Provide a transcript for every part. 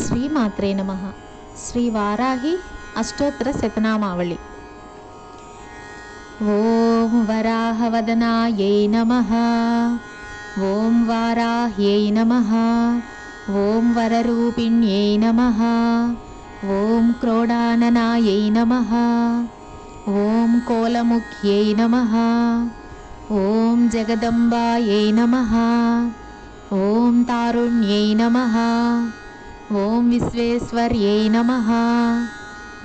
శ్రీమాత్రే నమ శ్రీ వారాహి అష్టోత్తర శతనామావళి ఓం వరాహవదనాయై నమ ఓం వారాహ్యై నమ ఓం వరరూపిణ్యై నమ ఓం క్రోడాననాయై నమ ఓం కోలముఖ్యై నమ ఓం జగదంబాయై నమ ఓం తారుణ్యై నమ ॐ विश्वेश्वर्यै नमः।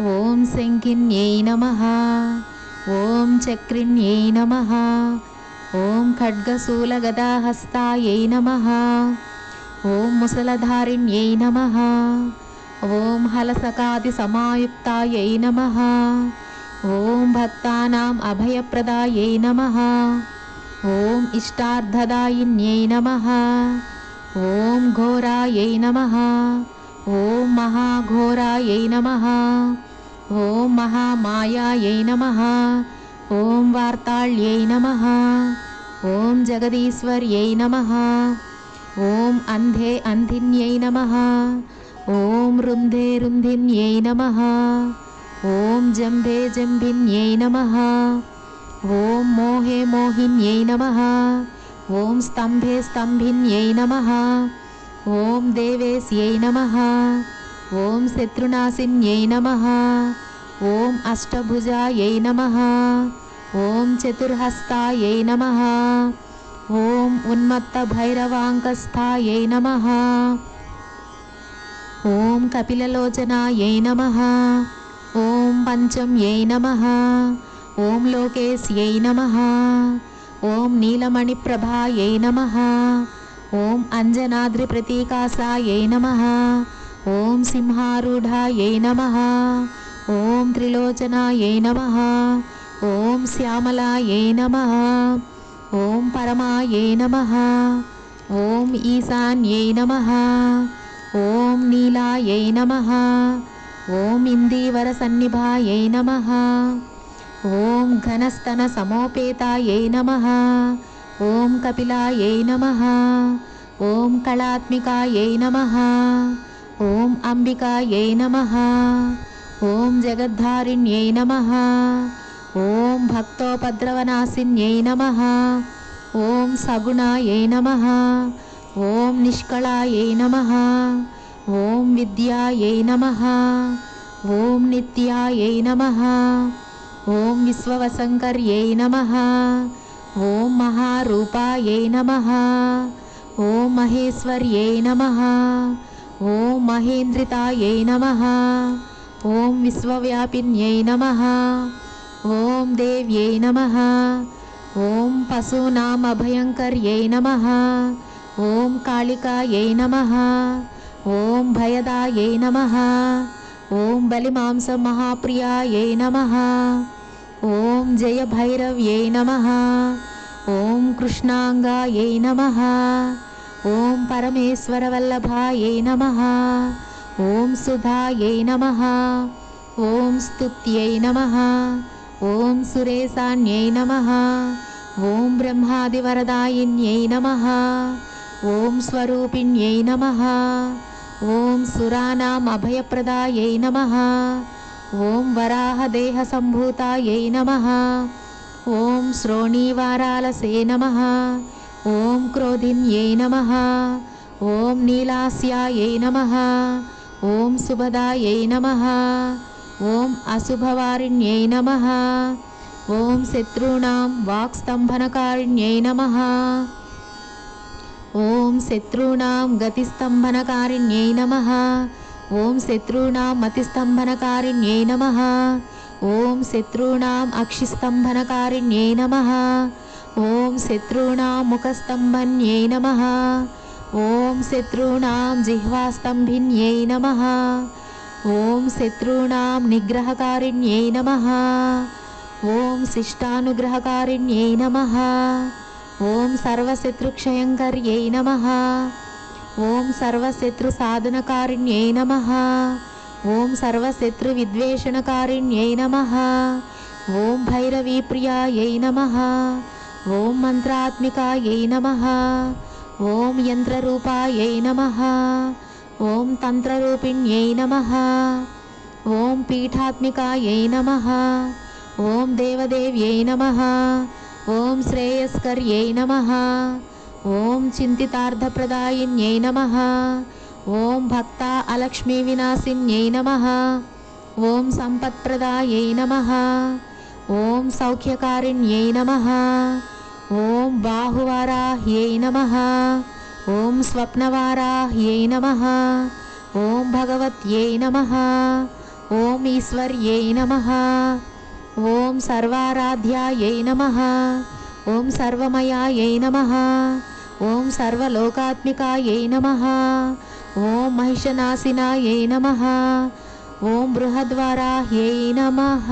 ॐ शङ्किन्यै नमः। ॐ चक्रिण्यै नमः। ॐ खड्गशूलगदाहस्तायै नमः। ॐ मुसलधारिण्यै नमः। ॐ हलसकादिसमायुक्तायै नमः। ॐ भक्तानाम् अभयप्रदायै नमः। ॐ इष्टार्धदायिन्यै नमः। ॐ घोरायै नमः। ॐ महाघोरायै नमः। ॐ महामायायै नमः। ॐ वार्ताल्यै नमः। ॐ जगदीश्वर्यै नमः। ॐ अन्धे अन्धिन्यै नमः। ॐ रुन्धे रुन्धिन्यै नमः। ॐ जम्भे जम्भिन्यै नमः। ॐ मोहे मोहिन्यै नमः। ॐ स्तम्भे स्तम्भिन्यै नमः। ఓం దేవేశ్యై నమ. ఓం శత్రునాశిన్యై నమ. ఓం అష్టభుజాయై నమ. ఓం చతుర్హస్తాయై నమ. ఓం ఉన్మత్త భైరవాంకస్థాయై నమ. ఓం కపిలలోచనాయై నమ. ఓం పంచమ్యై నమ. ఓం లోకేశ్యై నమ. ఓం నీలమణిప్రభాయై నమ. ॐ अञ्जनाद्रिप्रतीकासायै नमः। ॐ सिंहारूढायै नमः। ॐ त्रिलोचनायै नमः। ॐ श्यामलायै नमः। ॐ परमायै नमः। ॐ ईशान्यै नमः। ॐ नीलायै नमः। ॐ इन्दीवरसन्निभायै नमः। ॐ घनस्तनसमोपेतायै नमः। कपिलायै नमः। ॐ कलात्मिकायै नमः। ॐ अम्बिकायै नमः। ॐ जगद्धारिण्यै नमः। ॐ भक्तोपद्रवनाशिन्यै नमः। ॐ सगुणायै नमः। ॐ निष्कलायै नमः। ॐ विद्यायै नमः। ॐ नित्यायै नमः। ॐ विश्ववसङ्कर्यै नमः। ॐ महारूपायै नमः। ॐ महेश्वर्यै नमः। ॐ महेन्द्रितायै नमः। ॐ विश्वव्यापिन्यै नमः। ॐ देव्यै नमः। ॐ पशूनामभयङ्कर्यै नमः। ॐ कालिकायै नमः। ॐ भयदायै नमः। ॐ बलिमांसमहाप्रियायै नमः। ॐ जयभैरव्यै नमः। ॐ कृष्णाङ्गायै नमः। ॐ परमेश्वरवल्लभायै नमः। ॐ सुधायै नमः। ॐ स्तुत्यै नमः। ॐ सुरेशान्यै नमः। ॐ ब्रह्मादिवरदायिन्यै नमः। ॐ स्वरूपिण्यै नमः। ॐ सुराणाम् अभयप्रदायै नमः। ॐ वराहदेहसम्भूतायै नमः। ॐ श्रोणीवारालसे नमः। ॐ क्रोधिन्यै नमः। ॐ नीलास्यायै नमः। ॐ सुभदायै नमः। ॐ अशुभवारिण्यै नमः। ॐ शत्रूणां वाक्स्तम्भनकारिण्यै नमः। ॐ शत्रूणां गतिस्तम्भनकारिण्यै नमः। ॐ शत्रूणां मतिस्तम्भनकारिण्ये नमः। ॐ शत्रूणाम् अक्षिस्तम्भनकारिण्ये नमः। ॐ शत्रूणां मुखस्तम्भन्यै नमः। ॐ शत्रूणां जिह्वास्तम्भिन्यै नमः। ॐ शत्रूणां निग्रहकारिण्यै नमः। ॐ शिष्टानुग्रहकारिण्यै नमः। ॐ सर्वशत्रुक्षयङ्कर्यै नमः। ॐ सर्वशत्रुसाधनकारिण्यै नमः। ॐ सर्वशत्रुविद्वेषणकारिण्यै नमः। ॐ भैरवीप्रियायै नमः। ॐ मन्त्रात्मिकायै नमः। ॐ यन्त्ररूपायै नमः। ॐ तन्त्ररूपिण्यै नमः। ॐ पीठात्मिकायै नमः। ॐ देवदेव्यै नमः। ॐ श्रेयस्कर्यै नमः। ॐ चिन्तितार्थप्रदायिन्यै नमः। ॐ भक्ता अलक्ष्मीविनाशिन्यै नमः। ॐ सम्पत्प्रदायै नमः। ॐ सौख्यकारिण्यै नमः। ॐ बाहुवाराह्यै नमः। ॐ स्वप्नवाराह्यै नमः। ॐ भगवत्यै नमः। ॐ ईश्वर्यै नमः। ॐ सर्वाराध्यायै नमः। ॐ सर्वमयायै नमः ॐ सर्वलोकात्मिकायै नमः। ॐ महिषनाशिनायै नमः। ॐ बृहद्वाराह्यै नमः।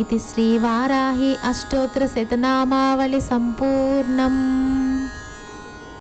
इति श्रीवाराहि अष्टोत्तरशतनामावलिसम्पूर्णम्